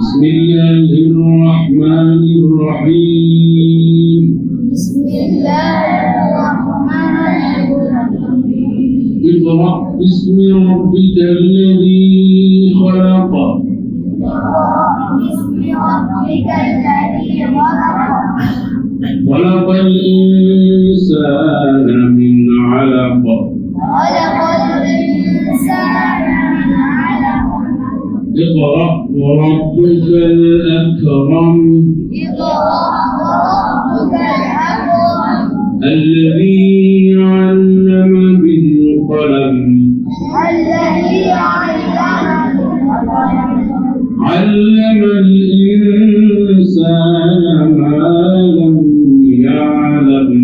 بسم الله الرحمن الرحيم. بسم الله الرحمن الرحيم اقرأ باسم ربك الذي خلق اقرأ باسم ربك الذي خلق. خلق الإنسان اقرأ وربك الأكرم. الأكرم الذي علم بالقلم. الذي علم علم الإنسان ما لم يعلم.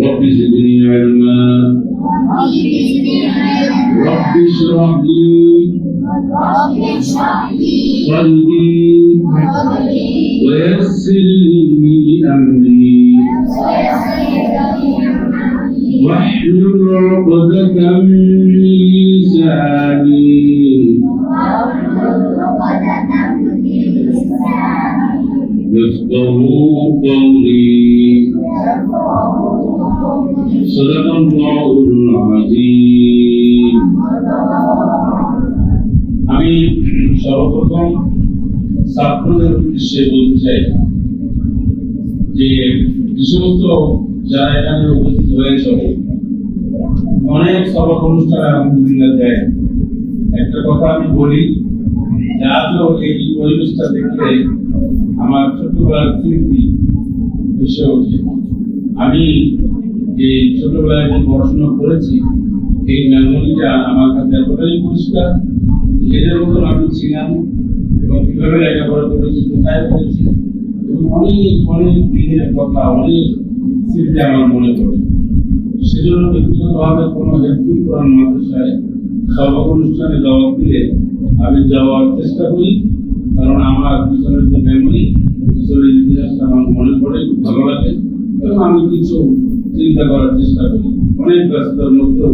رب زدني رب اشرح لي قلبي ويسر لي أمري واحلل عقدة من لساني يفقهوا قولي. صدق الله العظيم আমি সর্বপ্রথম ছাত্রদের উদ্দেশ্যে বলতে চাই যে যে সমস্ত যারা এখানে উপস্থিত হয়েছে অনেক সবক অনুষ্ঠান আলহামদুলিল্লাহ দেয় একটা কথা আমি বলি যে আজও এই পরিবেশটা দেখলে আমার ছোটবেলার স্মৃতি ভেসে ওঠে আমি যে ছোটবেলায় যে পড়াশোনা করেছি, এই মেমোরিটা আমার কাছে এতটাই পরিষ্কার। এদের মতন আমি ছিলাম এবং কীভাবে লেখাপড়া করেছি, কোথায় করেছি এবং অনেক অনেক দিনের কথা, অনেক স্মৃতি আমার মনে পড়ে। সেজন্য ব্যক্তিগতভাবে কোনো হেল্পিং করার মাদ্রাসায় সবক অনুষ্ঠানে জবাব দিলে আমি যাওয়ার চেষ্টা করি, কারণ আমার পিছনের যে মেমোরি পিছনের ইতিহাসটা আমার মনে পড়ে, খুব ভালো লাগে। আমি কিছু চিন্তা করার চেষ্টা করি। অনেক ব্যস্ততার মধ্যেও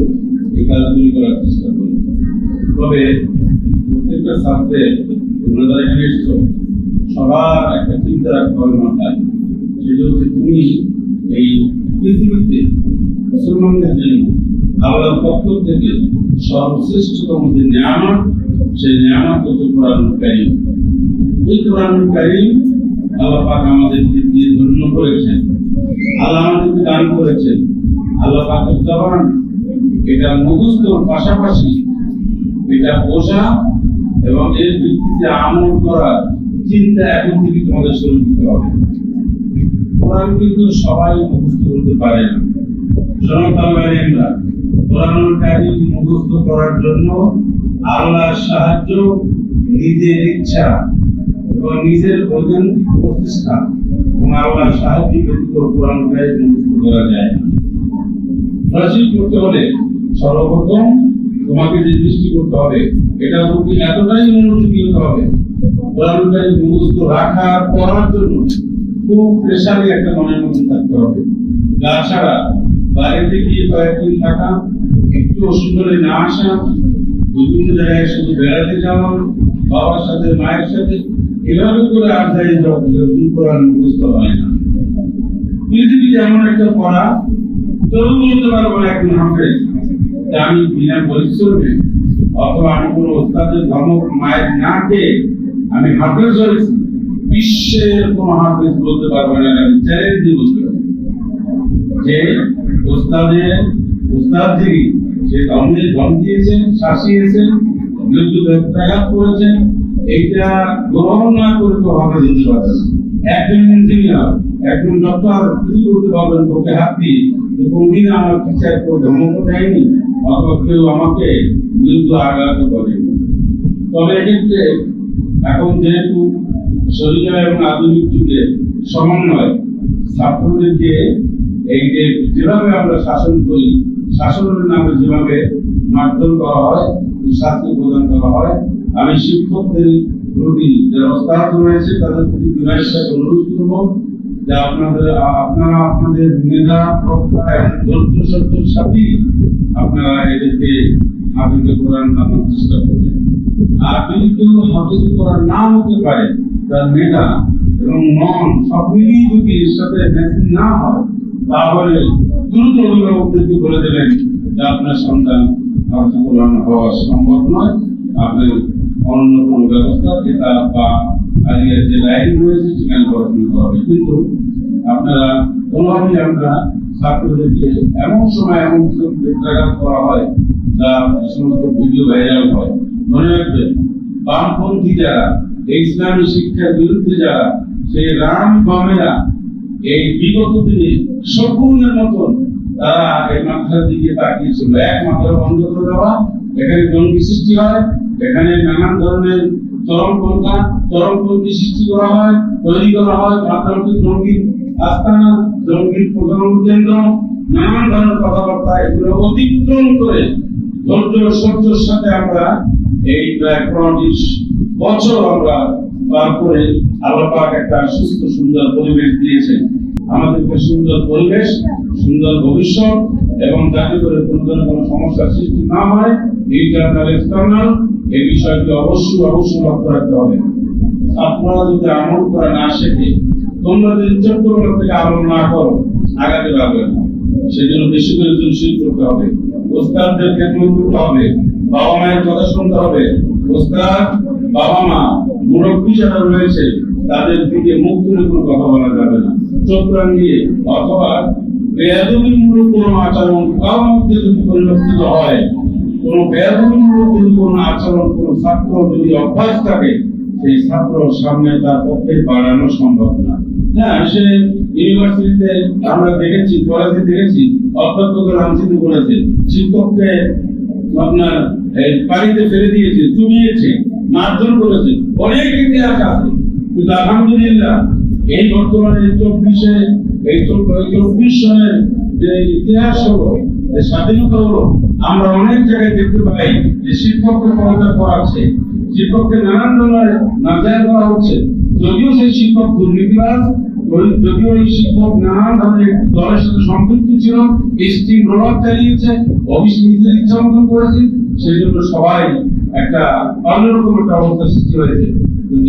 এই কাজগুলি করার চেষ্টা করি। তবে প্রত্যেকটা ছাত্রের তোমরা এখানে এসছো, সবার একটা চিন্তা রাখতে হবে মাথায়। সেটা হচ্ছে তুমি এই পৃথিবীতে মুসলমানদের জন্য আল্লাহর পক্ষ থেকে সর্বশ্রেষ্ঠতম যে নিয়ামত, সেই নিয়ামত হচ্ছে কোরআন কারিম। এই কোরআন কারিম আমাদেরকে দিয়ে ধন্য করেছেন। আল্লাহ আমাদেরকে দান করেছেন। এটা মুখস্থর পাশাপাশি এটা বোঝা এবং এর ভিত্তিতে আমল চিন্তা এখন থেকে তোমাদের শুরু করতে হবে। কোরআন কিন্তু সবাই মুখস্থ করতে পারে না। জনতালবাড়িরা কোরআন কারিম মুখস্থ করার জন্য আল্লাহর সাহায্য, নিজের ইচ্ছা এবং নিজের ঐকান্তিক প্রচেষ্টা এবং সাহায্য ব্যতীত কোরআন করা যায় না। প্রাচীন করতে হলে সর্বপ্রথম তোমাকে যে দৃষ্টি করতে হবে, এটার প্রতি এতটাই মনোযোগী হতে হবে, কোরআন মুখস্থ রাখার পড়ার জন্য খুব প্রেশারে একটা মনের মধ্যে থাকতে হবে। তাছাড়া বাড়িতে গিয়ে কয়েকদিন থাকা, একটু ওষুধ ধরে না আসা, বিভিন্ন জায়গায় শুধু বেড়াতে যাওয়া, বাবার সাথে, মায়ের সাথে এভাবে করে আর যাই কোরআন মুখস্থ হয় না। পৃথিবীতে এমন একটা পড়া তবু বলতে পারব একজন হাফেজ আমি বিনা পরিশ্রমে অথবা আমি কোনো ওস্তাদের ধমক মায়ের না খেয়ে আমি হাফেজ হয়েছি, বিশ্বের কোনো হাফেজ বলতে পারব না, আমি চ্যালেঞ্জ দিয়ে বলতে পারব। যে ওস্তাদের, ওস্তাদ যিনি, সে ধমকে ধম দিয়েছেন শাসিয়েছেন মৃত্যু ব্যাঘাত করেছেন এইটা গ্রহণ না করে তো হতে পারবে একজন ইঞ্জিনিয়ার একজন ডক্টর কি করতে পারবেন ওকে হাত কোনদিন আমার টিচার কেউ ধমক দেয়নি, অথবা কেউ আমাকে মৃত্যু আঘাত করেনি তবে এক্ষেত্রে এখন যেহেতু শরীর এবং আধুনিক যুগে সমন্বয়, ছাত্রদেরকে এই যে যেভাবে আমরা শাসন করি, শাসনের নামে যেভাবে মারধর করা হয়, শাস্তি প্রদান করা হয় আমি শিক্ষকদের প্রতি যারা ওস্তাদ রয়েছে, তাদের প্রতি বিনয়ের অনুরোধ করব যে আপনাদের, আপনারা আপনাদের মেধা, প্রজ্ঞা এবং ধৈর্য সাথে আপনারা এদেরকে হাফিজে কোরআন বানানোর চেষ্টা করবে আর যদি কেউ হাফিজে কোরআন না হতে পারে, তার মেধা এবং মন সব মিলিয়ে যদি এর সাথে ম্যাচিং না হয়, তাহলে দ্রুত অভিভাবকদেরকে বলে দেবেন যে আপনার সন্তান হাফিজে কোরআন হওয়া সম্ভব নয়। আপনি অন্য কোনো ব্যবস্থা যেটা বা আলিয়ার যে লাইন রয়েছে সেখানে পড়াশোনা করা হবে। কিন্তু আপনারা, কোনোভাবেই আমরা ছাত্রদেরকে এমন সময় এমন কিছু প্রেক্ষাঘাত করা হয় যা সমস্ত ভিডিও ভাইরাল হয়। মনে রাখবেন, বামপন্থী যারা, ইসলামী শিক্ষার বিরুদ্ধে যারা, সেই রাম বামেরা এই বিগত দিনে শকুনের মতন তারা এই মাথার দিকে তাকিয়েছিল এক মাথার বন্ধ করে দেওয়া এখানে জঙ্গি সৃষ্টি হয় এখানে নানান ধরনের চরমপন্থা চরমপন্থী সৃষ্টি করা হয়, তৈরি করা হয় মাথারকে জঙ্গি আস্তানা জঙ্গি প্রজনন কেন্দ্র, নানান ধরনের কথাবার্তা এগুলো অতিক্রম করে ধৈর্য সহ্যের সাথে আমরা এই প্রায় পঁয়ত্রিশ বছর আমরা পার করে আল্লাহ পাক একটা সুস্থ, সুন্দর পরিবেশ দিয়েছেন। আমাদেরকে সুন্দর পরিবেশ, সুন্দর ভবিষ্যৎ এবং যাতে করে কোনো ধরনের কোনো সমস্যার সৃষ্টি না হয় ইন্টারনাল এক্সটার্নাল এই বিষয়টি অবশ্যই অবশ্যই লক্ষ্য রাখতে হবে। ছাত্ররা যদি আমল করা না শেখে, তোমরা যদি ছোট্টবেলা থেকে আমল না করো আগাতে পারবে না। সেজন্য বেশি করে জুলশীল করতে হবে। ওস্তাদদের খেদমত করতে হবে। বাবা মায়ের কথা শুনতে হবে। ওস্তাদ, বাবা মা, মুরব্বী যারা রয়েছে, তাদের দিকে মুখ তুলে কোনো কথা বলা যাবে না। চোখ রাঙিয়ে অথবা বেয়াদবিমূলক কোনো আচরণ কারোর মধ্যে যদি পরিলক্ষিত হয় কোনো যদি কোনো আচরণ, কোনো ছাত্র যদি অভ্যাস থাকে, সেই ছাত্রর সামনে তার পক্ষে বাড়ানো সম্ভব না। হ্যাঁ সে ইউনিভার্সিটিতে আমরা দেখেছি, কলেজে দেখেছি অধ্যক্ষকে লাঞ্ছিত করেছে শিক্ষককে আপনার বাড়িতে ফেলে দিয়েছে, চুমিয়েছে, মারধর করেছে, অনেক ইতিহাস আছে। কিন্তু আলহামদুলিল্লাহ, এই বর্তমানে চব্বিশে, এই চব্বিশ সনের যে ইতিহাস হলো যে স্বাধীনতা হলো, আমরা অনেক জায়গায় দেখতে পাই যে নানান ধরনের করা হচ্ছে। যদিও সেই দুর্নীতিবাজ যদিও এই শিক্ষক নানান ধরনের দলের সাথে সম্পৃক্ত ছিল স্টিম প্রভাব চালিয়েছে, অফিস নিজের ইচ্ছা মতন করেছে সেই জন্য সবাই একটা অন্যরকম একটা অবস্থা সৃষ্টি হয়েছে। কিন্তু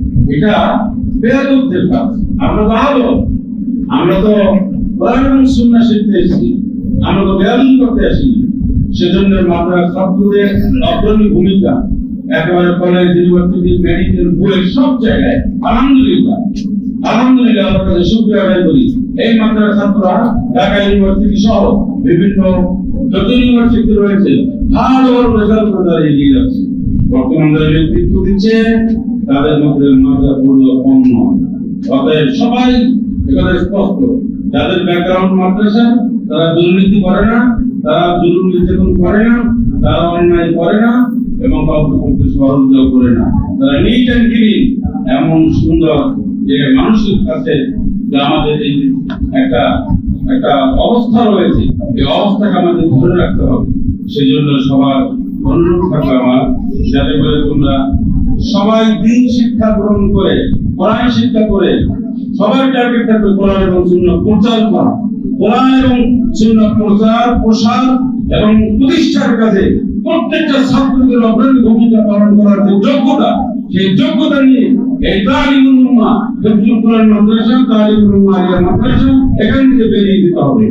এটা কাজ আমরা তো আলো। আমরা তো সুন্না শিখতে এসেছি। আমরা তো করতে সেজন্য মাদ্রাসা অগ্রণী ভূমিকা একেবারে কলেজ ইউনিভার্সিটি মেডিকেল বই সব জায়গায় আলহামদুলিল্লাহ। আলহামদুলিল্লাহ কাছে আদায় করি। এই ছাত্ররা ঢাকা ইউনিভার্সিটি সহ বিভিন্ন যত ইউনিভার্সিটি রয়েছে, ভালো রেজাল্ট করে যাচ্ছে। বর্তমান নেতৃত্ব দিচ্ছে তাদের মধ্যে মাদ্রাসা পূর্ণ কম নয় অতএব সবাই এখানে স্পষ্ট। যাদের ব্যাকগ্রাউন্ড মাদ্রাসা, তারা দুর্নীতি করে না, তারা জুলুম নির্যাতন করে না, তারা অন্যায় করে না এবং কাউকে করতে সহযোগিতা করে না। তারা নিট অ্যান্ড ক্লিন এমন সুন্দর যে মানুষের কাছে যে আমাদের এই একটা একটা অবস্থা রয়েছে, এই অবস্থাকে আমাদের ধরে রাখতে হবে। সেই জন্য সবার অনুরোধ থাকবে আমার, যাতে করে তোমরা সবাই দিন শিক্ষা গ্রহণ করে, কোরআন শিক্ষা করে সবার টার্গেট থাকবে কোরআন এবং সুন্নাহ প্রচার করা। কোরআন এবং সুন্নাহ প্রচার, প্রসার এবং প্রতিষ্ঠার কাজে প্রত্যেকটা ছাত্রদের অগ্রণী ভূমিকা পালন করার যে যোগ্যতা, সেই যোগ্যতা নিয়ে এই তালিমুল উম্মাহ মাদ্রাসা, তালিমুল মাদ্রাসা, এখান থেকে বেরিয়ে দিতে হবে।